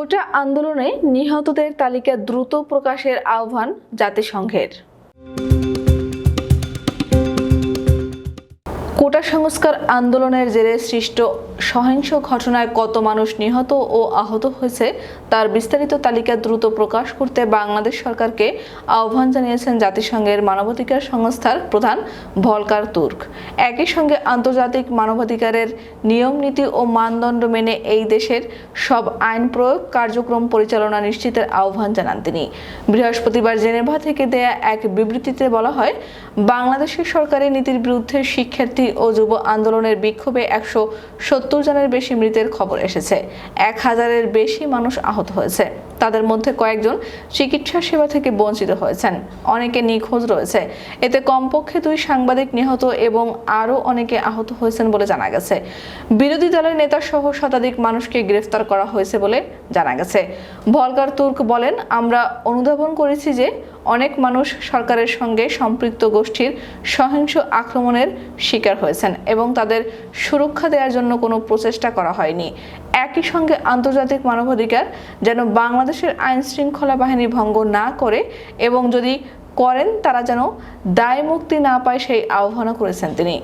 কোটা আন্দোলনে নিহতদের তালিকা দ্রুত প্রকাশের আহ্বান জাতিসংঘের। কোটা সংস্কার আন্দোলনের জেরে সৃষ্ট সহিংস ঘটনায় কত মানুষ নিহত ও আহত হয়েছে, তার বিস্তারিত তালিকা দ্রুত প্রকাশ করতে বাংলাদেশ সরকারকে আহ্বান জানিয়েছেন জাতিসংঘের মানবাধিকার সংস্থার প্রধান ভলকার তুর্ক। একই সঙ্গে আন্তর্জাতিক মানবাধিকারের নিয়ম নীতি ও মানদণ্ড মেনে এই দেশের সব আইন প্রয়োগ কার্যক্রম পরিচালনা নিশ্চিতের আহ্বান জানান তিনি। বৃহস্পতিবার জেনেভা থেকে দেয়া এক বিবৃতিতে বলা হয়, বাংলাদেশের সরকারের নীতির বিরুদ্ধে শিক্ষার্থী ও যুব আন্দোলনের বিক্ষোভে একশো সত্তর জনের বেশি মৃতের খবর এসেছে। এক হাজারের বেশি মানুষ আহত হয়েছে। তাদের মধ্যে কয়েকজন চিকিৎসা সেবা থেকে বঞ্চিত হয়েছেন। অনেকে নিখোঁজ রয়েছে। এতে কমপক্ষে দুই সাংবাদিক নিহত এবং আরও অনেকে আহত হয়েছেন বলে জানা গেছে। বিরোধী দলের নেতা সহ শতাধিক মানুষকে গ্রেফতার করা হয়েছে বলে জানা গেছে। ভলকার তুর্ক বলেন, আমরা অনুধাবন করেছি যে অনেক মানুষ সরকারের সঙ্গে সম্পৃক্ত গোষ্ঠীর সহিংস আক্রমণের শিকার হয়েছেন এবং তাদের সুরক্ষা দেওয়ার জন্য কোনো প্রচেষ্টা করা হয়নি। একই সঙ্গে আন্তর্জাতিক মানবাধিকার যেন বাংলাদেশের আইন শৃঙ্খলা বাহিনী ভঙ্গ না করে এবং যদি করেন, তারা যেন দায় মুক্তি না পায় সেই আহ্বানও করেছেন তিনি।